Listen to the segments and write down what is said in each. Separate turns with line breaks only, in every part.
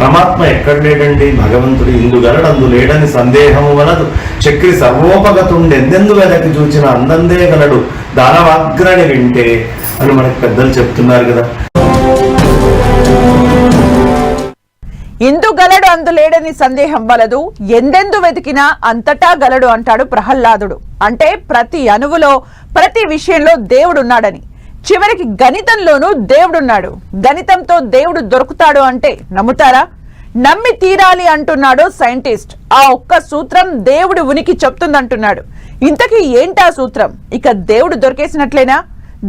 పరమాత్మ ఎక్కడ లేడండి? భగవంతుడు ఇందు గలడు అందు లేడని సందేహము వలదు. చక్రి సర్వోపగతుండి ఎందెందు వెదకి చూచిన అందందే గలడు. దానవాగ్రని వింటే అని మనకి పెద్దలు చెప్తున్నారు కదా.
ఇందు గలడు అందు లేడని సందేహం వలదు. ఎందెందు వెతికినా అంతటా గలడు అంటాడు ప్రహ్లాదుడు. అంటే ప్రతి అణువులో ప్రతి విషయంలో దేవుడున్నాడని. చివరికి గణితంలోనూ దేవుడున్నాడు. గణితంతో దేవుడు దొరుకుతాడు అంటే నమ్ముతారా? నమ్మి తీరాలి అంటున్నాడు సైంటిస్ట్. ఆ ఒక్క సూత్రం దేవుడి ఉనికి చెప్తుందంటున్నాడు. ఇంతకీ ఏంటా సూత్రం? ఇక దేవుడు దొరికేసినట్లేనా?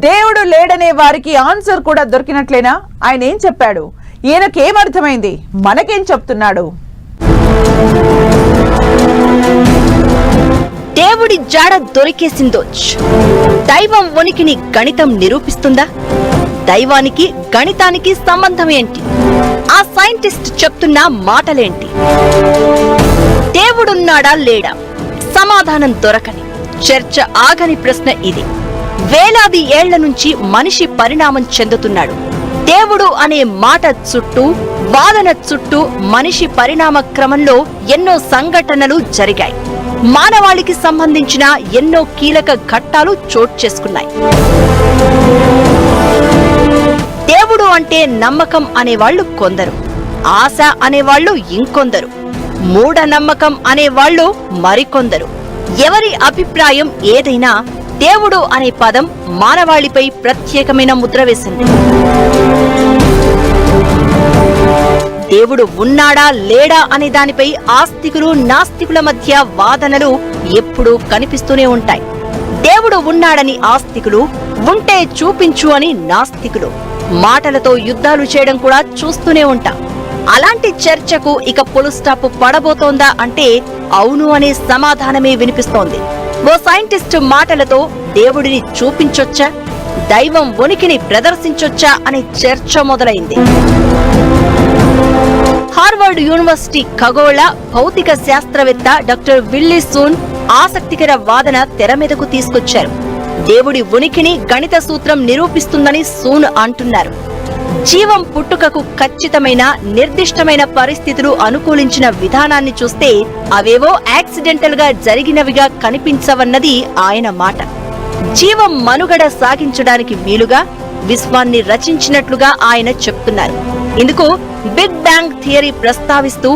దేవుడు లేడనే వారికి ఆన్సర్ కూడా దొరికినట్లేనా? ఆయన ఏం చెప్పాడు? ఈయనకేమర్థమైంది మనకేం చెప్తున్నాడు?
దేవుడి జాడ దొరికేసిందోచ్ దైవం ఉనికిని గణితం నిరూపిస్తుందా? దైవానికి గణితానికి సంబంధం ఏంటి ఆ సైంటిస్ట్ చెప్తున్న మాటలేంటి? దేవుడున్నాడా లేడా? సమాధానం దొరకని చర్చ ఆగని ప్రశ్న ఇది. వేలాది ఏళ్ళ నుంచి మనిషి పరిణామం చెందుతున్నాడు. దేవుడు అనే మాట చుట్టూ వాదన చుట్టూ మనిషి పరిణామ క్రమంలో ఎన్నో సంఘటనలు జరిగాయి. మానవాళికి సంబంధించిన ఎన్నో కీలక ఘట్టాలు చోటు చేసుకున్నాయి. దేవుడు అంటే నమ్మకం అనేవాళ్ళు కొందరు ఆశ అనేవాళ్ళు ఇంకొందరు మూఢనమ్మకం అనేవాళ్ళు మరికొందరు. ఎవరి అభిప్రాయం ఏదైనా దేవుడు అనే పదం మానవాళిపై ప్రత్యేకమైన ముద్ర వేసింది. దేవుడు ఉన్నాడా లేడా అనే దానిపై ఆస్తికులు నాస్తికుల మధ్య వాదనలు ఎప్పుడూ కనిపిస్తూనే ఉంటాయి. దేవుడు ఉన్నాడని ఆస్తికులు ఉంటే చూపించు అని నాస్తికులు. మాటలతో యుద్ధాలు చేయడం కూడా చూస్తూనే ఉంటాం. అలాంటి చర్చకు ఇక పులు స్టాప్ పడబోతోందా అంటే అవును అనే సమాధానమే వినిపిస్తోంది. ఓ సైంటిస్ట్ మాటలతో దేవుడిని చూపించొచ్చా? దైవం ఉనికిని ప్రదర్శించొచ్చా అనే చర్చ మొదలైంది. హార్వర్డ్ యూనివర్సిటీ ఖగోళ భౌతిక శాస్త్రవేత్త డాక్టర్ విల్లీ సూన్ ఆసక్తికర వాదన తెర మీదకు తీసుకొచ్చారు. దేవుడి ఉనికిని గణిత సూత్రం నిరూపిస్తుందని సూన్ అంటున్నారు. జీవం పుట్టుకకు ఖచ్చితమైన నిర్దిష్టమైన పరిస్థితులు అనుకూలించిన విధానాన్ని చూస్తే అవేవో యాక్సిడెంటల్గా జరిగినవిగా కనిపించవన్నది ఆయన మాట. జీవం మనుగడ సాగించడానికి వీలుగా విశ్వాన్ని రచించినట్లుగా ఆయన చెప్తున్నారు. ఇందుకు బిగ్ బ్యాంగ్ థియరీ ప్రస్తావిస్తూ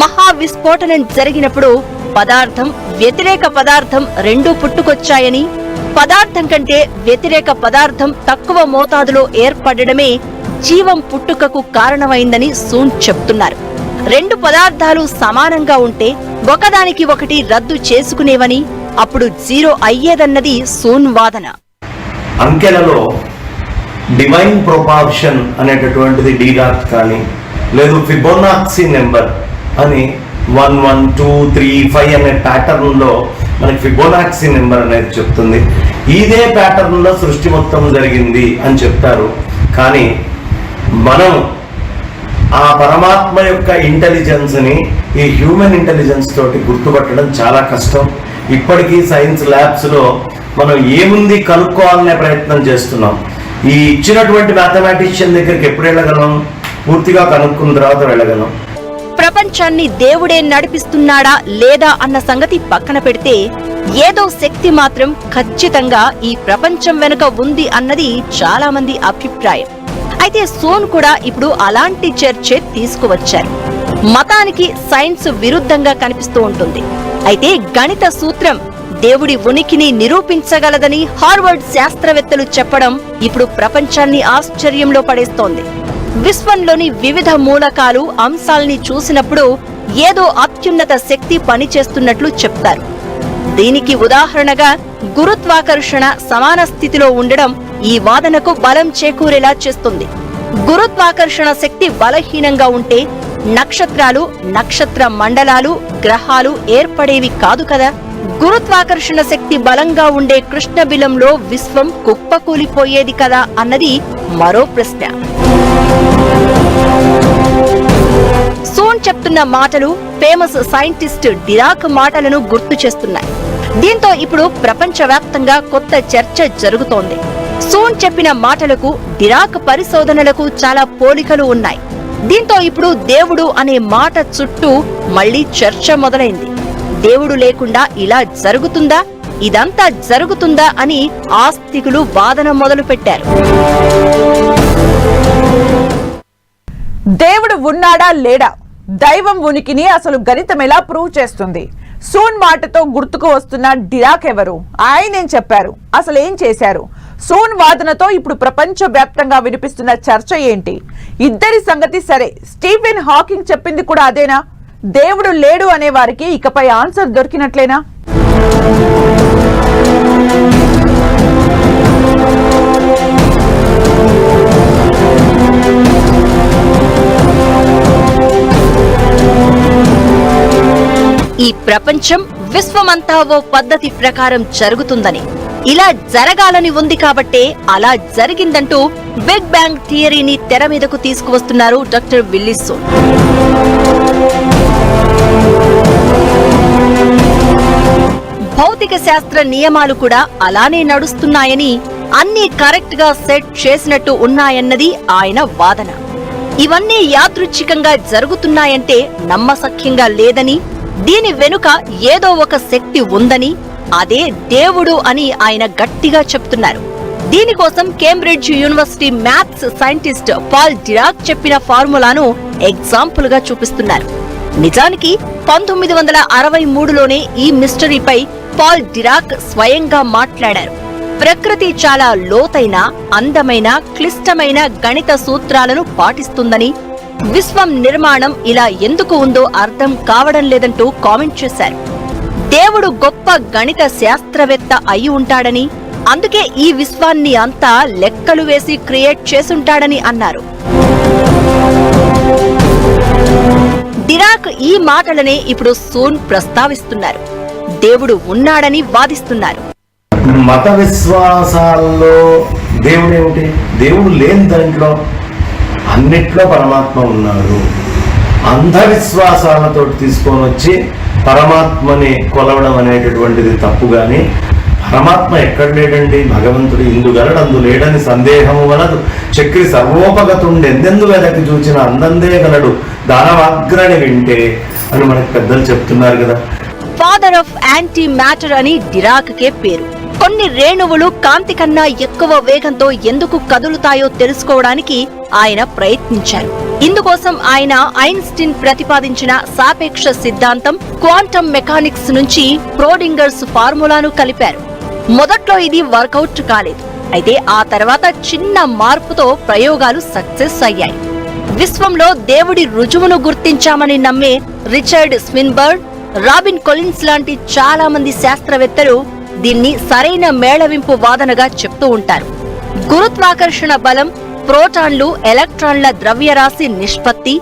మహా విస్ఫోటనం జరిగినప్పుడు పదార్థం వ్యతిరేక పదార్థం రెండూ పుట్టుకొచ్చాయని పదార్థం కంటే వ్యతిరేక పదార్థం తక్కువ మోతాదులో ఏర్పడడమే జీవం పుట్టుకకు కారణమైందని సూన్ చెప్తున్నారు. రెండు పదార్థాలు సమానంగా ఉంటే ఒకదానికి ఒకటి రద్దు చేసుకునేవని అప్పుడు జీరో అయ్యేదన్నది సూన్ వాదన.
అంకెలలో డివైన్ ప్రొపార్షన్ అనేటటువంటిది డీడాట్ కానీ లేదు ఫిబోనాక్సీ నెంబర్ అని one one two three five అనే ప్యాటర్న్లో మనకి ఫిబోనాక్సీ నెంబర్ అనేది చెప్తుంది. ఇదే ప్యాటర్న్లో సృష్టి మొత్తం జరిగింది అని చెప్తారు. కానీ మనం ఆ పరమాత్మ యొక్క ఇంటెలిజెన్స్ని ఈ హ్యూమన్ ఇంటెలిజెన్స్ తోటి గుర్తుపట్టడం చాలా కష్టం. ఇప్పటికీ సైన్స్ ల్యాబ్స్లో మనం ఏముంది కనుక్కోవాలనే ప్రయత్నం చేస్తున్నాం. ఈ ఇచ్చినటువంటి మ్యాథమెటిషియన్ దగ్గరికి ఎప్పుడు వెళ్ళగలం? పూర్తిగా కనుక్కున్న తర్వాత వెళ్ళగలం.
ప్రపంచాన్ని దేవుడే నడిపిస్తున్నాడా లేదా అన్న సంగతి పక్కన పెడితే ఏదో శక్తి మాత్రం ఖచ్చితంగా ఈ ప్రపంచం వెనుక ఉంది అన్నది చాలా మంది అభిప్రాయం. అయితే సోన్ కూడా ఇప్పుడు అలాంటి చర్చే తీసుకువచ్చారు. మతానికి సైన్స్ విరుద్ధంగా కనిపిస్తూ ఉంటుంది. అయితే గణిత సూత్రం దేవుడి ఉనికిని నిరూపించగలదని హార్వర్డ్ శాస్త్రవేత్తలు చెప్పడం ఇప్పుడు ప్రపంచాన్ని ఆశ్చర్యంలో పడేస్తోంది. విశ్వంలోని వివిధ మూలకాలు అంశాల్ని చూసినప్పుడు ఏదో అత్యున్నత శక్తి పనిచేస్తున్నట్లు చెప్తారు. దీనికి ఉదాహరణగా గురుత్వాకర్షణ సమాన స్థితిలో ఉండడం ఈ వాదనకు బలం చేకూరేలా చేస్తుంది. గురుత్వాకర్షణ శక్తి బలహీనంగా ఉంటే నక్షత్రాలు నక్షత్ర మండలాలు గ్రహాలు ఏర్పడేవి కాదు కదా. గురుత్వాకర్షణ శక్తి బలంగా ఉండే కృష్ణబిలంలో విశ్వం కుప్పకూలిపోయేది కదా అన్నది మరో ప్రశ్న. సోన్ చెప్తున్న మాటలు ఫేమస్ సైంటిస్ట్ డిరాక్ మాటలను గుర్తు చేస్తున్నాయి. దీంతో ఇప్పుడు ప్రపంచవ్యాప్తంగా కొత్త చర్చ జరుగుతోంది. సోన్ చెప్పిన మాటలకు డిరాక్ పరిశోధనలకు చాలా పోలికలు ఉన్నాయి. దీంతో ఇప్పుడు దేవుడు అనే మాట చుట్టూ మళ్ళీ చర్చ మొదలైంది. దేవుడు లేకుండా ఇలా జరుగుతుందా? ఇదంతా జరుగుతుందా అని ఆస్తికులు వాదన మొదలుపెట్టారు.
దేవుడు ఉన్నాడా లేడా? దైవం ఉనికిని అసలు గణితం ఎలా ప్రూవ్ చేస్తుంది? సూన్ మాటతో గుర్తుకు వస్తున్న డిరాక్ ఎవరు? ఆయనేం చెప్పారు? అసలు ఏం చేశారు? సోన్ వాదనతో ఇప్పుడు ప్రపంచ వ్యాప్తంగా వినిపిస్తున్న చర్చ ఏంటి? ఇద్దరి సంగతి సరే. స్టీఫెన్ హాకింగ్ చెప్పింది కూడా అదేనా? దేవుడు లేడు అనే వారికి ఇకపై ఆన్సర్ దొరికినట్లేనా?
ఈ ప్రపంచం విశ్వమంతా ఓ పద్ధతి ప్రకారం జరుగుతుందని. ఇలా జరగాలని ఉంది కాబట్టే అలా జరిగిందంటూ బిగ్ బ్యాంగ్ థియరీని తెర మీదకు తీసుకువస్తున్నారు డాక్టర్ విల్లిసోన్ భౌతిక శాస్త్ర నియమాలు కూడా అలానే నడుస్తున్నాయని అన్నీ కరెక్ట్గా సెట్ చేసినట్టు ఉన్నాయన్నది ఆయన వాదన. ఇవన్నీ యాదృచ్ఛికంగా జరుగుతున్నాయంటే నమ్మసఖ్యంగా లేదని దీని వెనుక ఏదో ఒక శక్తి ఉందని అదే దేవుడు అని ఆయన గట్టిగా చెప్తున్నారు. దీనికోసం Cambridge university maths scientist Paul Dirac చెప్పిన ఫార్ములాను ఎగ్జాంపుల్గా చూపిస్తున్నారు. నిజానికి పంతొమ్మిది వందల అరవై మూడులోనే ఈ మిస్టరీపై పాల్ డిరాక్ స్వయంగా మాట్లాడారు. ప్రకృతి చాలా లోతైన అందమైన క్లిష్టమైన గణిత సూత్రాలను పాటిస్తుందని విశ్వం నిర్మాణం ఇలా ఎందుకు ఉందో అర్థం కావడం లేదంటూ కామెంట్ చేశారు. దేవుడు గొప్ప గణిత శాస్త్రవేత్త అయి ఉంటాడని అందుకే ఈ విశ్వాన్ని అంతా లెక్కలు వేసి క్రియేట్ చేసుంటాడని అన్నారు. డిరాక్ ఈ మాటలనే ఇప్పుడు సూన్ ప్రస్తావిస్తున్నారు. దేవుడు ఉన్నాడని వాదిస్తున్నారు.
మత విశ్వాసాల్లో దేవుడు ఏమిటి దేవుడు లేని దాంట్లో అన్నిట్లో పరమాత్మ ఉన్నాడు. అంధవిశ్వాసాలతో తీసుకొని వచ్చి పరమాత్మని కొలవడం అనేటటువంటిది తప్పు కానీ పరమాత్మ ఎక్కడ లేడండి? భగవంతుడు ఇందు గలడు అందు లేడని సందేహము వలదు. చక్రి సర్వోపగతుండి ఎందెందు వెనక్కి చూచిన అందందే గలడు. దానవాగ్రని వింటే అని మనకు పెద్దలు చెప్తున్నారు కదా.
ఫాదర్ ఆఫ్ యాంటీ మ్యాటర్ అని డిరాక్ కే పేరు. కొన్ని రేణువులు కాంతి కన్నా ఎక్కువ వేగంతో ఎందుకు కదులుతాయో తెలుసుకోవడానికి ఆయన ప్రయత్నించారు. ఇందుకోసం ఆయన ఐన్స్టీన్ ప్రతిపాదించిన సాపేక్ష సిద్ధాంతం క్వాంటమ్ మెకానిక్స్ నుంచి ప్రోడింగర్స్ ఫార్ములాను కలిపారు. మొదట్లో ఇది వర్కౌట్ కాలేదు. అయితే ఆ తర్వాత చిన్న మార్పుతో ప్రయోగాలు సక్సెస్ అయ్యాయి. విశ్వంలో దేవుడి రుజువును గుర్తించామని నమ్మే రిచర్డ్ స్విన్బర్డ్ రాబిన్ కొలిన్స్ లాంటి చాలా మంది శాస్త్రవేత్తలు దీన్ని సరైన మేళవింపు వాదనగా చెప్తూ ఉంటారు. గురుత్వాకర్షణ బలం ప్రోటాన్లు ఎలక్ట్రాన్ల ద్రవ్యరాశి నిష్పత్తి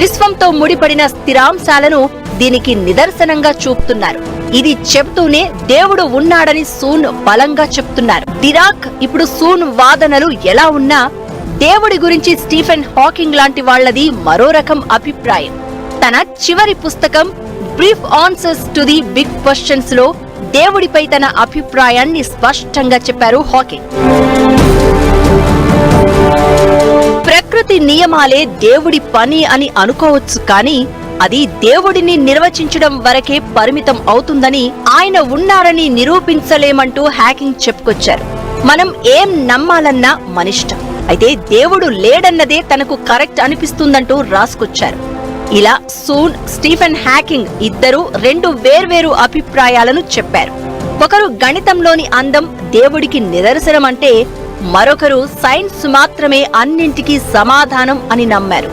విశ్వంతో ముడిపడిన స్థిరాంశాలను దీనికి నిదర్శనంగా చూపుతున్నారు. ఇది చెబుతూనే దేవుడు ఉన్నాడని సూన్ బలంగా చెప్తున్నారు డిరాక్ ఇప్పుడు సూన్ వాదనలు ఎలా ఉన్నా దేవుడి గురించి స్టీఫెన్ హాకింగ్ లాంటి వాళ్ళది మరో రకం అభిప్రాయం. తన చివరి పుస్తకం brief answers to the big క్వశ్చన్స్లో దేవుడిపై తన అభిప్రాయాన్ని స్పష్టంగా చెప్పారు హాకింగ్. ప్రకృతి నియమాలే దేవుడి పని అని అనుకోవచ్చు కానీ అది దేవుడిని నిర్వచించడం వరకే పరిమితం అవుతుందని ఆయన ఉన్నారని నిరూపించలేమంటూ హ్యాకింగ్ చెప్పుకొచ్చారు. మనం ఏం నమ్మాలన్నా మనిష్టం. అయితే దేవుడు లేడన్నదే తనకు కరెక్ట్ అనిపిస్తుందంటూ రాసుకొచ్చారు. ఇలా సూన్ స్టీఫెన్ హ్యాకింగ్ ఇద్దరు రెండు వేర్వేరు అభిప్రాయాలను చెప్పారు. ఒకరు గణితంలోని అందం దేవుడికి నిదర్శనం అంటే మరొకరు సైన్స్ మాత్రమే అన్నింటికీ సమాధానం అని నమ్మారు.